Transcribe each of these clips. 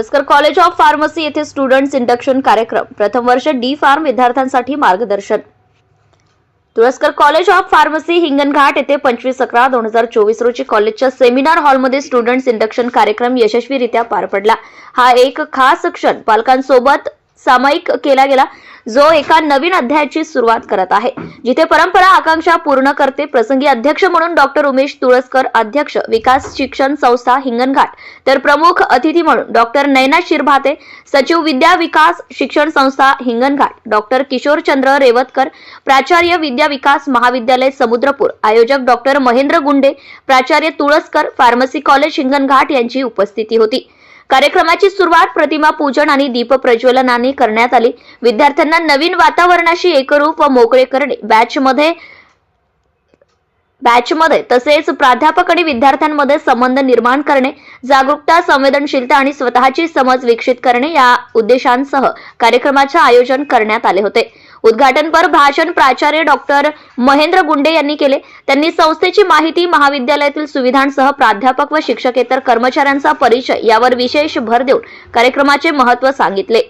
Tulaskar college of pharmacy येथे students induction कार्यक्रम. प्रथम वर्ष डी फार्म विद्यार्थ्यांसाठी मार्गदर्शन. Tulaskar college of pharmacy Hinganghat येथे पंचवीस अकरा दोन हजार चोवीस रोजी कॉलेजच्या सेमिनार हॉलमध्ये स्टुडंट्स इंडक्शन कार्यक्रम यशस्वीरित्या पार पडला. हा एक खास क्षण पालकांसोबत सामायिक केला गेला जो एका नवीन अध्यायाची सुरुवात करत आहे. जिथे परंपरा आकांक्षा पूर्ण करते प्रसंगी अध्यक्ष म्हणून डॉक्टर उमेश तुळसकर अध्यक्ष विकास शिक्षण संस्था हिंगणघाट. तर प्रमुख अतिथी म्हणून डॉक्टर नैना शिरभाते सचिव विद्या विकास शिक्षण संस्था हिंगणघाट. डॉक्टर किशोरचंद्र रेवतकर प्राचार्य विद्या विकास महाविद्यालय समुद्रपूर. आयोजक डॉक्टर महेंद्र गुंडे प्राचार्य तुळसकर फार्मसी कॉलेज हिंगणघाट यांची उपस्थिती होती. कार्यक्रमाची सुरुवात प्रतिमा पूजन आणि दीप प्रज्वलनाने करण्यात आली. विद्यार्थ्यांना नवीन वातावरणाशी एकरूप व मोकळे करणे. बॅचमध्ये बॅचमध्ये तसेच प्राध्यापक आणि विद्यार्थ्यांमध्ये संबंध निर्माण करणे जागरूकता संवेदनशीलता आणि स्वतःची समज विकसित करणे या उद्देशांसह कार्यक्रमाचे आयोजन करण्यात आले होते. उद्घाटनपर भाषण प्राचार्य डॉक्टर महेंद्र गुंडे यांनी केले. त्यांनी संस्थेची माहिती महाविद्यालयातील सुविधांसह प्राध्यापक व शिक्षकेतर कर्मचाऱ्यांचा परिचय यावर विशेष भर देऊन कार्यक्रमाचे महत्त्व सांगितले.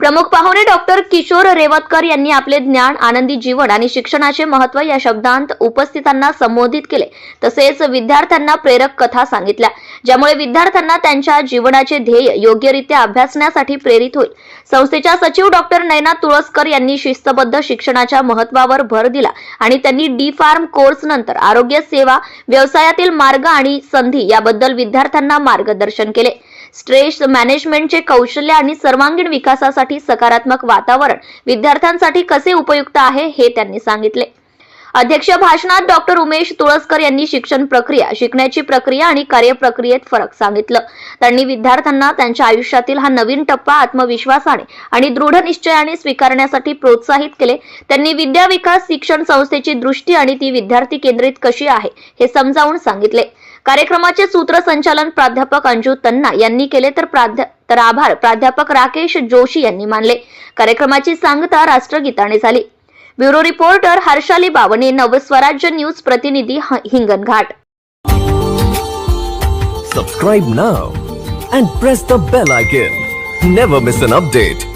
प्रमुख पाहुणे डॉक्टर किशोर रेवतकर यांनी आपले ज्ञान आनंदी जीवन आणि शिक्षणाचे महत्त्व या शब्दांत उपस्थितांना संबोधित केले. तसेच विद्यार्थ्यांना प्रेरक कथा सांगितल्या ज्यामुळे विद्यार्थ्यांना त्यांच्या जीवनाचे ध्येय योग्यरित्या अभ्यासण्यासाठी प्रेरित होईल. संस्थेच्या सचिव डॉक्टर नयना तुळसकर यांनी शिस्तबद्ध शिक्षणाच्या महत्वावर भर दिला आणि त्यांनी डी फार्म कोर्स नंतर आरोग्य सेवा व्यवसायातील मार्ग आणि संधी याबद्दल विद्यार्थ्यांना मार्गदर्शन केले. स्ट्रेस मॅनेजमेंटचे कौशल्य आणि सर्वांगीण विकासासाठी सकारात्मक वातावरण विद्यार्थ्यांसाठी कसे उपयुक्त आहे हे त्यांनी सांगितले. अध्यक्ष भाषणात डॉक्टर उमेश तुळसकर यांनी शिक्षण प्रक्रिया शिकण्याची प्रक्रिया आणि कार्यप्रक्रियेत फरक सांगितलं. त्यांनी विद्यार्थ्यांना त्यांच्या आयुष्यातील हा नवीन टप्पा आत्मविश्वासाने आणि दृढ निश्चयाने स्वीकारण्यासाठी प्रोत्साहित केले. त्यांनी विद्या विकास शिक्षण संस्थेची दृष्टी आणि ती विद्यार्थी केंद्रित कशी आहे हे समजावून सांगितले. कार्यक्रमाचे सूत्रसंचालन प्राध्यापक अंजू तन्ना यांनी केले तर प्राध्या तर आभार. प्राध्यापक राकेश जोशी यांनी मानले. कार्यक्रमाची सांगता राष्ट्रगीताने झाली. Bureau reporter Harshali Bawane Navswarajya news प्रतिनिधी Hinganghat. Subscribe now and press the bell icon never miss an update